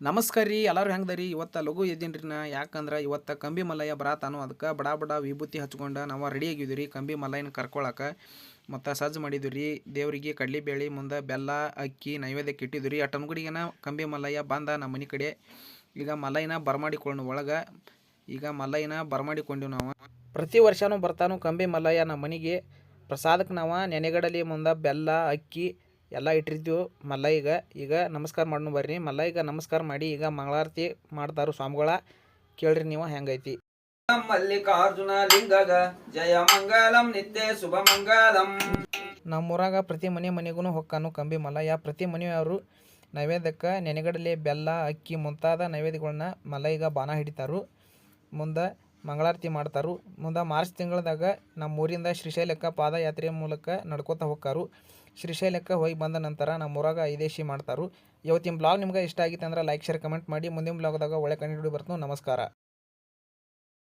ನಮಸ್ಕಾರ ರೀ, ಎಲ್ಲರೂ ಹೆಂಗೆ ರೀ ಇವತ್ತು ಲಘು ಎದ್ದೀನಿ ನಾ. ಯಾಕಂದ್ರೆ ಇವತ್ತು ಕಂಬಿ ಮಲಯ ಬರಾತಾನು ಅದಕ್ಕೆ ಬಡ ಬಡ ವಿಭೂತಿ ಹಚ್ಕೊಂಡು ನಾವು ರೆಡಿ ಆಗಿದ್ವಿ ರೀ ಕಂಬಿ ಮಲೈನ ಕರ್ಕೊಳಕ್ಕೆ ಮತ್ತು ಸಜ್ಜು ಮಾಡಿದ್ವಿ ರೀ, ದೇವರಿಗೆ ಕಡ್ಲಿಬೇಳೆ ಮುಂದೆ ಬೆಲ್ಲ, ಅಕ್ಕಿ, ನೈವೇದ್ಯಕ್ಕೆ ಇಟ್ಟಿದ್ವಿ ರೀ. ಅಟನ್ಗುಡಿಗೆನ ಕಂಬಿ ಮಲಯ ಬಂದ ನಮ್ಮ ಮನೆ ಕಡೆ. ಈಗ ಮಲೈನ ಬರಮಾಡಿಕೊಂಡು ಒಳಗೆ. ಈಗ ಮಲೈನ ಬರಮಾಡಿಕೊಂಡಿವಿ ನಾವು. ಪ್ರತಿ ವರ್ಷವೂ ಬರ್ತಾನು ಕಂಬಿ ಮಲಯ ನಮ್ಮ ಮನೆಗೆ. ಪ್ರಸಾದಕ್ಕೆ ನಾವು ನೆನೆಗಡಲಿ ಮುಂದೆ ಬೆಲ್ಲ, ಅಕ್ಕಿ ಎಲ್ಲ ಇಟ್ಟಿರ್ತೀವಿ ಮಲ್ಲಯ್ಯಗೆ. ಈಗ ನಮಸ್ಕಾರ ಮಾಡೋಣ ಬರ್ರಿ. ಮಲ್ಲಯ್ಯಗೆ ನಮಸ್ಕಾರ ಮಾಡಿ ಈಗ ಮಂಗಳಾರತಿ ಮಾಡ್ತಾರು ಸ್ವಾಮಿಗಳ ಕೇಳ್ರಿ ನೀವು ಹೆಂಗೈತಿ. ಮಲ್ಲಿಕಾರ್ಜುನ ಲಿಂಗಗ ಜಯ ಮಂಗಲಂ ನಿತ್ಯ ಶುಭ ಮಂಗಲಂ. ನಮ್ಮೂರಾಗ ಪ್ರತಿ ಮನೆ ಮನೆಗೂ ಹೊಕ್ಕಾನು ಕಂಬಿ ಮಲ್ಲಯ್ಯ. ಪ್ರತಿ ಮನೆಯವರು ನೈವೇದ್ಯಕ್ಕೆ ನೆನೆಗಡಲೆ ಬೆಲ್ಲ ಅಕ್ಕಿ ಮುಂತಾದ ನೈವೇದ್ಯಗಳನ್ನ ಮಲ್ಲಯ್ಯಗ ಬಾನ ಹಿಡಿತಾರು. ಮುಂದೆ ಮಂಗಳಾರತಿ ಮಾಡ್ತಾರು. ಮುಂದೆ ಮಾರ್ಚ್ ತಿಂಗಳದಾಗ ನಮ್ಮ ಊರಿಂದ ಶ್ರೀಶೈಲಕ್ಕೆ ಪಾದಯಾತ್ರೆಯ ಮೂಲಕ ನಡ್ಕೋತಾ ಹೋಗ್ತಾರು. ಶ್ರೀಶೈಲಕ್ಕೆ ಹೋಗಿ ಬಂದ ನಂತರ ನಮ್ಮ ಊರಾಗ ಐದೇಶಿ ಮಾಡ್ತಾರು. ಇವತ್ತಿನ ಬ್ಲಾಗ್ ನಿಮ್ಗೆ ಇಷ್ಟ ಆಗಿತ್ತು ಅಂದ್ರೆ ಲೈಕ್ ಶೇರ್ ಕಮೆಂಟ್ ಮಾಡಿ. ಮುಂದಿನ ಬ್ಲಾಗ್ದಾಗ ಒಳ್ಳೆ ಕಂಡು ಬರ್ತು ನಮಸ್ಕಾರ.